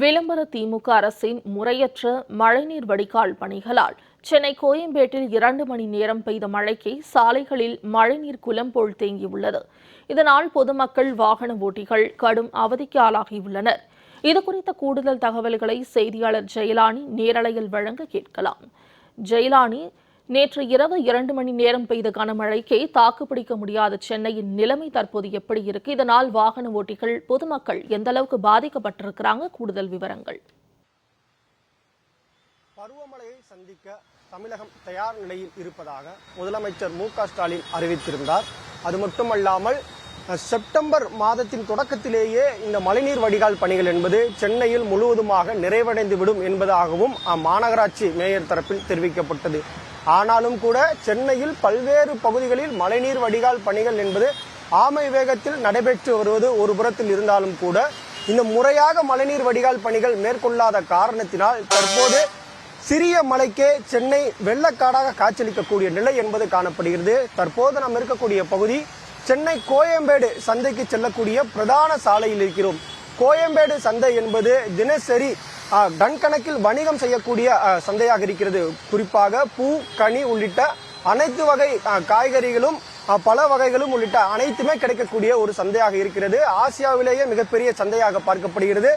விளம்பர திமுக அரசின் முறையற்ற மழைநீர் வடிகால் பணிகளால் சென்னை கோயம்பேட்டில் இரண்டு மணி நேரம் பெய்த மழைக்கு சாலைகளில் மழைநீர் குளம் போல் தேங்கியுள்ளது. இதனால் பொதுமக்கள் வாகன ஓட்டிகள் கடும் அவதிக்கு ஆளாகியுள்ளனர். இதுகுறித்த கூடுதல் தகவல்களை செய்தியாளர் ஜெயலானி நேரலையில் வழங்க கேட்கலாம். ஜெயலானி நேற்று இரவு இரண்டு மணி நேரம் பெய்த கனமழைக்கே தாக்குப்பிடிக்க முடியாத சென்னையின் நிலைமை தற்போது எப்படி இருக்கு? இதனால் வாகன ஓட்டிகள் பொதுமக்கள் எந்த அளவுக்கு பாதிக்கப்பட்டிருக்கிறாங்க? கூடுதல் விவரங்கள். பருவமழையை சந்திக்க தமிழகம் தயார் நிலையில் இருப்பதாக முதலமைச்சர் மு ஸ்டாலின் அறிவித்திருந்தார். அது மட்டுமல்லாமல் செப்டம்பர் மாதத்தின் தொடக்கத்திலேயே இந்த மழைநீர் வடிகால் பணிகள் என்பது சென்னையில் முழுவதுமாக நிறைவடைந்துவிடும் என்பதாகவும் அம்மாநகராட்சி மேயர் தரப்பில் தெரிவிக்கப்பட்டது. ஆனாலும் கூட சென்னையில் பல்வேறு பகுதிகளில் மழைநீர் வடிகால் பணிகள் என்பது ஆமை வேகத்தில் நடைபெற்று வருவது ஒரு புறத்தில் இருந்தாலும் கூட இந்த முறையாக மழைநீர் வடிகால் பணிகள் மேற்கொள்ளாத காரணத்தினால் தற்போது சிறிய மலைக்கே சென்னை வெள்ளக்காடாக காய்ச்சலிக்கக்கூடிய நிலை என்பது காணப்படுகிறது. தற்போது நாம் இருக்கக்கூடிய பகுதி சென்னை கோயம்பேடு சந்தைக்கு செல்லக்கூடிய பிரதான சாலையில் இருக்கிறோம். கோயம்பேடு சந்தை என்பது தினசரி டன் கணக்கில் வணிகம் செய்யக்கூடிய சந்தையாக இருக்கிறது. குறிப்பாக பூ கனி உள்ளிட்ட அனைத்து வகை காய்கறிகளும் பல வகைகளும் உள்ளிட்ட அனைத்துமே கிடைக்கக்கூடிய ஒரு சந்தையாக இருக்கிறது. ஆசியாவிலேயே மிகப்பெரிய சந்தையாக பார்க்கப்படுகிறது.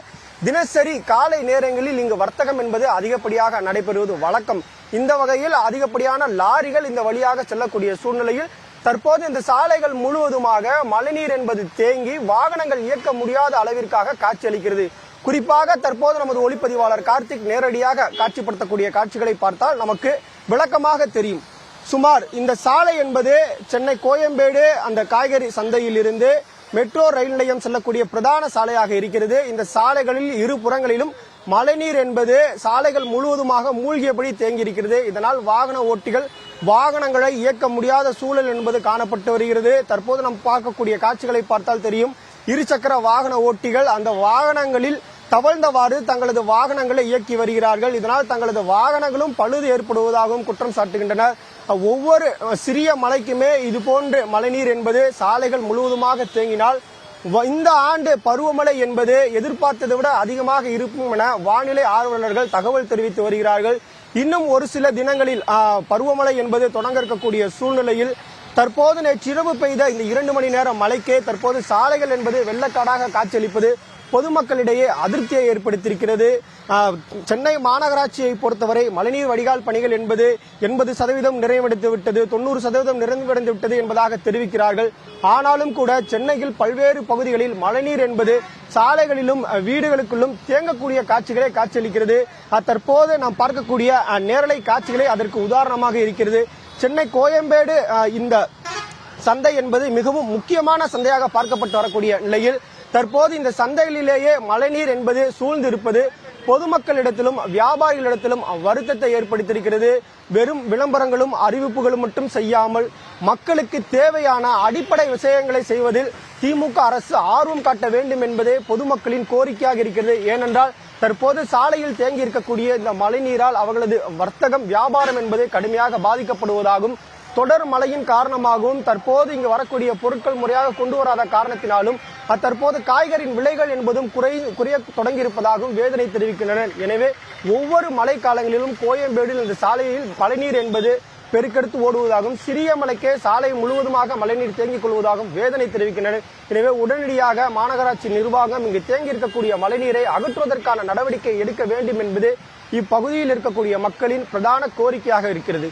தினசரி காலை நேரங்களில் இங்கு வர்த்தகம் என்பது அதிகப்படியாக நடைபெறுவது வழக்கம். இந்த வகையில் அதிகப்படியான லாரிகள் இந்த வழியாக செல்லக்கூடிய சூழ்நிலையில் தற்போது இந்த சாலைகள் முழுவதுமாக மழைநீர் என்பது தேங்கி வாகனங்கள் இயக்க முடியாத அளவிற்காக காட்சியளிக்கிறது. குறிப்பாக தற்போது நமது ஒளிப்பதிவாளர் கார்த்திக் நேரடியாக காட்சிப்படுத்தக்கூடிய காட்சிகளை பார்த்தால் நமக்கு விளக்கமாக தெரியும். சுமார் இந்த சாலை என்பது சென்னை கோயம்பேடு அந்த காய்கறி சந்தையில் இருந்து மெட்ரோ ரயில் நிலையம் செல்லக்கூடிய பிரதான சாலையாக இருக்கிறது. இந்த சாலைகளில் இரு புறங்களிலும் மழைநீர் என்பது சாலைகள் முழுவதுமாக மூழ்கியபடி தேங்கியிருக்கிறது. இதனால் வாகன ஓட்டிகள் வாகனங்களை இயக்க முடியாத சூழல் என்பது காணப்பட்டு வருகிறது. தற்போது நாம் பார்க்கக்கூடிய காட்சிகளை பார்த்தால் தெரியும். இருசக்கர வாகன ஓட்டிகள் அந்த வாகனங்களில் தவழ்ந்தவாறு தங்களது வாகனங்களை இயக்கி வருகிறார்கள். இதனால் தங்களது வாகனங்களும் பழுது ஏற்படுவதாகவும் குற்றம் சாட்டுகின்றனர். ஒவ்வொரு சிறிய மலைக்குமே இது போன்று மழைநீர் என்பது சாலைகள் முழுவதுமாக தேங்கினால் வ- இந்த ஆண்டு பருவமழை என்பது எதிர்பார்த்ததை விட அதிகமாக இருக்கும் என வானிலை ஆர்வலர்கள் தகவல் தெரிவித்து வருகிறார்கள். இன்னும் ஒரு சில தினங்களில் பருவமழை என்பது தொடங்க இருக்கக்கூடிய சூழ்நிலையில் தற்போது நேற்றிரவு பெய்த இந்த இரண்டு மணி நேரம் மழைக்கே தற்போது சாலைகள் என்பது வெள்ளக்காடாக காட்சியளிப்பது பொதுமக்களிடையே அதிருப்தியை ஏற்படுத்தியிருக்கிறது. சென்னை மாநகராட்சியை பொறுத்தவரை மழைநீர் வடிகால் பணிகள் என்பது எண்பது சதவீதம் நிறைவடைந்து விட்டது தொண்ணூறு சதவீதம் நிறைவடைந்து விட்டது என்பதாக தெரிவிக்கிறார்கள். ஆனாலும் கூட சென்னையில் பல்வேறு பகுதிகளில் மழைநீர் என்பது சாலைகளிலும் வீடுகளுக்குள்ளும் தேங்கக்கூடிய காட்சிகளை காட்சியளிக்கிறது. தற்போது நாம் பார்க்கக்கூடிய நேரலை காட்சிகளே அதற்கு உதாரணமாக இருக்கிறது. சென்னை கோயம்பேடு இந்த சந்தை என்பது மிகவும் முக்கியமான சந்தையாக பார்க்கப்பட்டு வரக்கூடிய நிலையில் தற்போது இந்த சந்தைகளிலேயே மழைநீர் என்பது சூழ்ந்திருப்பது பொதுமக்களிடத்திலும் வியாபாரிகளிடத்திலும் வருத்தத்தை ஏற்படுத்தியிருக்கிறது. வெறும் விளம்பரங்களும் அறிவிப்புகளும் மட்டும் செய்யாமல் மக்களுக்கு தேவையான அடிப்படை விஷயங்களை செய்வதில் திமுக அரசு ஆர்வம் காட்ட வேண்டும் என்பதே பொதுமக்களின் கோரிக்கையாக இருக்கிறது. ஏனென்றால் தற்போது சாலையில் தேங்கி இருக்கக்கூடிய இந்த மழைநீரால் அவர்களது வர்த்தகம் வியாபாரம் என்பது கடுமையாக பாதிக்கப்படுவதாகும் தொடர் மழையின் காரணமாகவும் தற்போது இங்கு வரக்கூடிய பொருட்கள் முறையாக கொண்டு வராத காரணத்தினாலும் தற்போது காய்கறியின் விலைகள் என்பதும் குறை குறைய தொடங்கியிருப்பதாகவும் வேதனை தெரிவிக்கின்றனர். எனவே ஒவ்வொரு மழை காலங்களிலும் கோயம்பேடில் இந்த சாலையில் மழைநீர் என்பது பெருக்கெடுத்து ஓடுவதாகவும் சிறிய மலைக்கே சாலை முழுவதுமாக மழைநீர் தேங்கிக் கொள்வதாகவும் வேதனை தெரிவிக்கின்றனர். எனவே உடனடியாக மாநகராட்சி நிர்வாகம் இங்கு தேங்கி இருக்கக்கூடிய மழைநீரை அகற்றுவதற்கான நடவடிக்கை எடுக்க வேண்டும் என்பது இப்பகுதியில் இருக்கக்கூடிய மக்களின் பிரதான கோரிக்கையாக இருக்கிறது.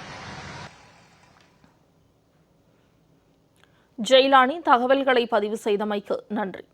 ஜெயலானி தகவல்களை பதிவு செய்தமைக்கு நன்றி.